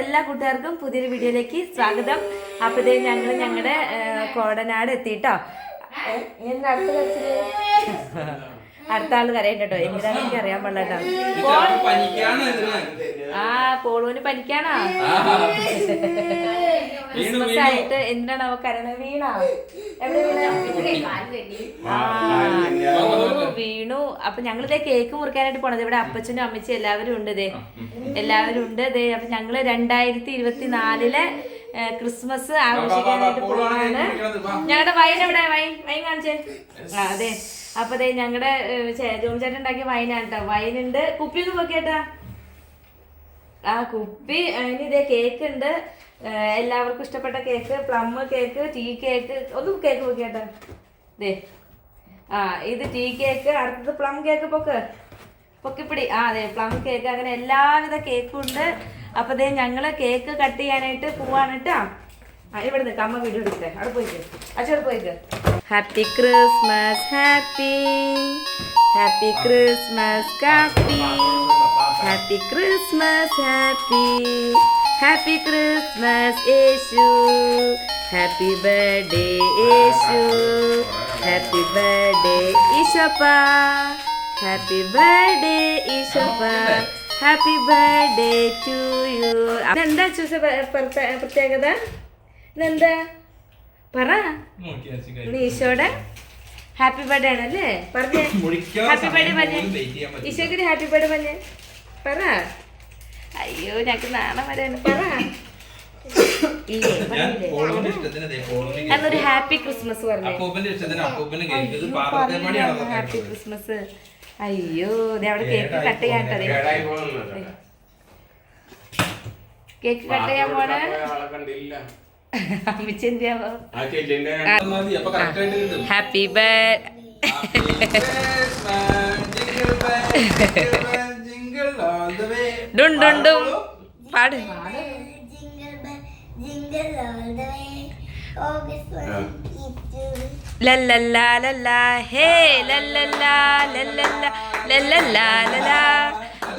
കൂട്ടുകാർക്കും പുതിയൊരു വീഡിയോയിലേക്ക് സ്വാഗതം. അപ്പോഴത്തേ ഞങ്ങൾ ഞങ്ങളുടെ കോടനാട് എത്തിട്ടോ. എന്റെ അടുത്ത ആൾ അടുത്ത കേട്ടോ കരയണ്ടോ എന്തിനാണ് എനിക്ക് അറിയാൻ പാടില്ല ആ പോളൂന് പനിക്കാണോ? ക്രിസ്മസ് ആയിട്ട് എന്തിനാണ് അവ കരണ വീണ? എവിടെ വീണ? ആ, വീണു. അപ്പൊ ഞങ്ങളിതേ കേക്ക് മുറിക്കാനായിട്ട് പോണത്. ഇവിടെ അപ്പച്ചനും അമ്മച്ചും എല്ലാവരും ഉണ്ട് ദേ. എല്ലാവരും ഉണ്ട് ദേ. അപ്പൊ ഞങ്ങൾ രണ്ടായിരത്തി ഇരുപത്തി നാലിലെ ക്രിസ്മസ് ആഘോഷിക്കാനായിട്ട് പോവാണ്. ഞങ്ങളുടെ വൈൻ എവിടെ? വൈൻ വൈൻ കാണിച്ചേ. ആ അതെ. അപ്പൊ അതെ ഞങ്ങളുടെ ജോമിച്ചേട്ടൻ ഉണ്ടാക്കിയ വൈനാണ് കേട്ടോ വൈനുണ്ട്. കുപ്പി ഒന്ന് നോക്കിയേട്ടാ ആ കുപ്പി ഇനി ഇതേ കേക്ക് ഉണ്ട് എല്ലാവർക്കും ഇഷ്ടപ്പെട്ട cake plum cake tea cake ഒന്ന് കേക്ക് നോക്കിയേട്ടാ ദേ. ആ ഇത് ടീ കേക്ക് അടുത്തത് പ്ലം കേക്ക് പൊക്ക്. പൊക്കിപ്പിടി. ആ അതെ പ്ലം കേക്ക് അങ്ങനെ എല്ലാവിധ കേക്കും ഉണ്ട്. അപ്പൊ ദേ ഞങ്ങൾ കേക്ക് കട്ട് ചെയ്യാനായിട്ട് പോവാണ് കേട്ടാ ആ വീഡിയോ എടുക്കട്ടെ അവിടെ പോയിക്ക്. അച്ഛടെ പോയിക്ക്. Happy Christmas happy happy Christmas കാപ്പി happy Christmas happy happy Christmas Yesu happy birthday Yesu happy birthday ഈശോപ്പ happy birthday ഈശോപ്പ ഹാപ്പി ബർത്ത്ഡേ ടു യു എന്താ ചൂസ പ്രത്യേകത? ഇതെന്താ? പറ. ഇത് ഈശോയുടെ ഹാപ്പി ബർത്ത്ഡേ ആണല്ലേ പറഞ്ഞേ. ഹാപ്പി ബർത്ത്ഡേ പറഞ്ഞേ. ഈശോക്ക് ഹാപ്പി ബർത്ത്ഡേ പറഞ്ഞേ. പറ. അയ്യോ ഞങ്ങക്ക് നാളെ വരാണ് പറ. അന്നൊരു ഹാപ്പി ക്രിസ്മസ് പറഞ്ഞു. Happy Christmas? അയ്യോ ദേ അവിടെ കേക്ക് കട്ട് ചെയ്യാൻ കേക്ക് കട്ട് ചെയ്യാൻ പോണ? അമ്മിച്ച് എന്തിയാവോ മതി അപ്പൊ കറക്റ്റ് ആയിട്ട് കിട്ടും. ഹാപ്പി ബർത്ത് ഡും ഡും ഡും പാട്. ലല്ലല്ലാ ലല്ലാ ഹേ ലല്ലല്ലാ ലല്ലല്ലാ ലല്ലല്ലാ ലലാ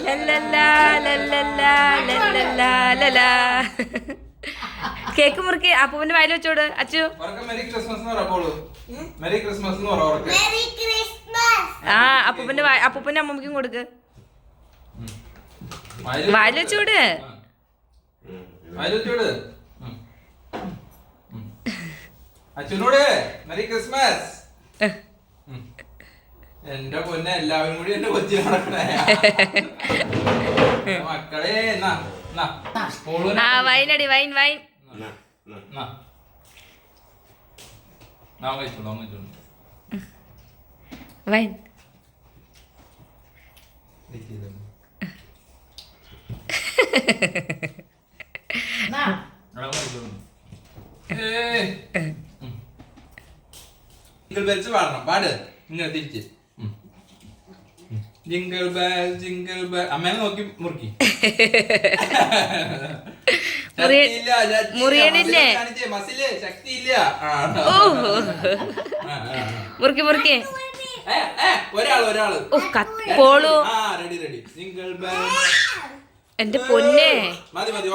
ലല്ലല്ലാ ലല്ലല്ലാ ലല്ലല്ലാ ലലാ കേക്ക് മുറുക്കി അപ്പൂവിന്റെ വായിൽ വെച്ചോട് അച്ചു! ആ അപ്പൂപ്പന്റെ അപ്പൂപ്പന്റെ അമ്മമ്മയ്ക്കും കൊടുക്ക് വായിൽ വെച്ചോട് വായിൽ വെച്ചോട് അച്ഛനോട് മെറി ക്രിസ്മസ്. എന്റെ പൊന്നെ എല്ലാവരും കൂടി എന്റെ കൊച്ചി നടക്കണേ മക്കളെ എന്നാ ആ വൈനടി വൈൻ വൈൻ. കഴിച്ചോളൂ ഞാൻ കഴിച്ചോളൂ. വൈൻ. വെയിറ്റ് ജിംഗിൾ ബെൽസ് പാടണം പാട് ഇങ്ങനെ തിരിച്ച്. ജിംഗിൾ ബെൽ ജിംഗിൾ ബെൽ അമ്മേനെ നോക്കി മുറുക്കി. മുറിയണില്ലേ? മുറുക്കി മുറുക്കി ഏ, ഏ, ഒരാൾ ഒരാൾ പോളു റെഡി റെഡി എന്റെ പൊന്നെ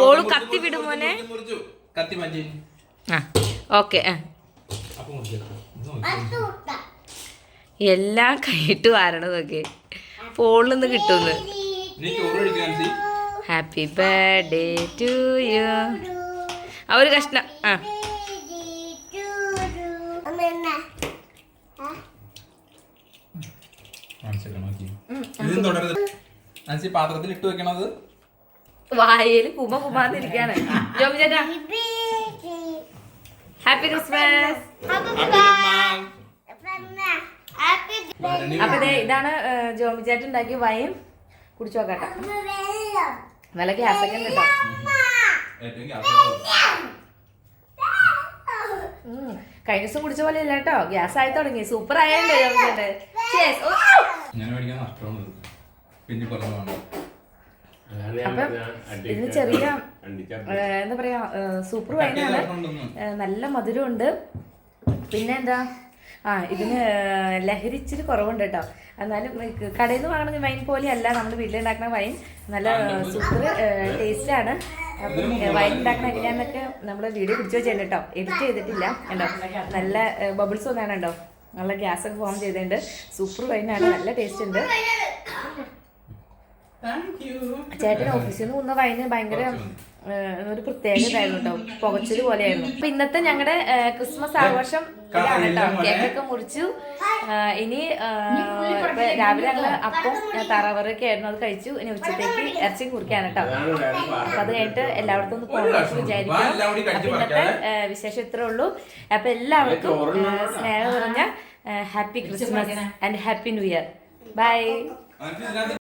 പോളു കത്തി വിടും മോനെ. കത്തി മാറ്റി ആ ഓക്കെ ആ എല്ലാം കൈയിട്ട് വാരണതൊക്കെ ഫോണിൽ നിന്ന് കിട്ടുന്നു. ഹാപ്പി ബർത്ത്ഡേ ടു യു ആ ഒരു കഷ്ണം. ആ. പാത്രത്തിൽ ഇട്ട് വെക്കണത്? വായയിൽ കുമ കുമാന്നിരിക്കാണ്. ജോമി ചേട്ടാ. ഹാപ്പി ക്രിസ്മസ് അപ്പൊ ഇതാണ് ജോമി ചേട്ടൻ ഉണ്ടാക്കിയ വൈൻ. കുടിച്ചു നോക്കട്ടെ നല്ല ഗ്യാസ് ഒക്കെ ഉണ്ട്. കഴിഞ്ഞ ദിവസം കുടിച്ച പോലെ ഇല്ല കേട്ടോ. ഗ്യാസ് ആയി തുടങ്ങി. സൂപ്പർ ആയല്ലോ ജോമി ചേട്ടൻ. പിന്നെ അപ്പം ഇത് ചെറിയ എന്താ പറയാ സൂപ്പർ വൈനാണ്. നല്ല മധുരമുണ്ട്. പിന്നെ എന്താ? ആ ഇതിന് ലഹരി ഇച്ചിരി കുറവുണ്ട് കേട്ടോ. എന്നാലും കടയിൽ നിന്ന് വാങ്ങുന്ന വൈൻ പോലെയല്ല നമ്മൾ വീട്ടിലുണ്ടാക്കുന്ന വൈൻ. നല്ല സൂപ്പർ ടേസ്റ്റാണ്. അപ്പം വൈൻ ഉണ്ടാക്കുന്ന എങ്ങനെയാന്നൊക്കെ നമ്മൾ വീഡിയോ പിടിച്ചു വെച്ചിട്ടുണ്ട് കേട്ടോ എഡിറ്റ് ചെയ്തിട്ടില്ല കണ്ടോ? നല്ല ബബിൾസ് ഒന്നാണ് കേട്ടോ നല്ല ഗ്യാസ് ഒക്കെ ഫോം ചെയ്തിട്ടുണ്ട്. സൂപ്പർ വൈനാണ് നല്ല ടേസ്റ്റ് ഉണ്ട്. ചേട്ടൻ ഓഫീസിൽ നിന്ന് വന്ന വൈന് ഭയങ്കര ഒരു പ്രത്യേക ഇതായിരുന്നു കേട്ടോ. പുകച്ചത് പോലെയായിരുന്നു. അപ്പൊ ഇന്നത്തെ ഞങ്ങളുടെ ക്രിസ്മസ് ആഘോഷം ഇതാണ് കേട്ടോ. കേക്കൊക്കെ മുറിച്ചു. ഇനി രാവിലെ ഞങ്ങൾ അപ്പം തറവറൊക്കെ ആയിരുന്നു. അത് കഴിച്ചു. ഇനി ഉച്ചത്തേക്ക് ഇറച്ചി കുറിക്കാണ് കേട്ടോ. അപ്പൊ അത് കഴിഞ്ഞിട്ട് എല്ലായിടത്തും ഒന്ന് പോകണമെന്ന് വിചാരിക്കാം അപ്പൊ ഇന്നത്തെ വിശേഷം ഇത്രേ ഉള്ളൂ. അപ്പൊ എല്ലാവർക്കും സ്നേഹം പറഞ്ഞ happy Christmas and happy new year. Bye.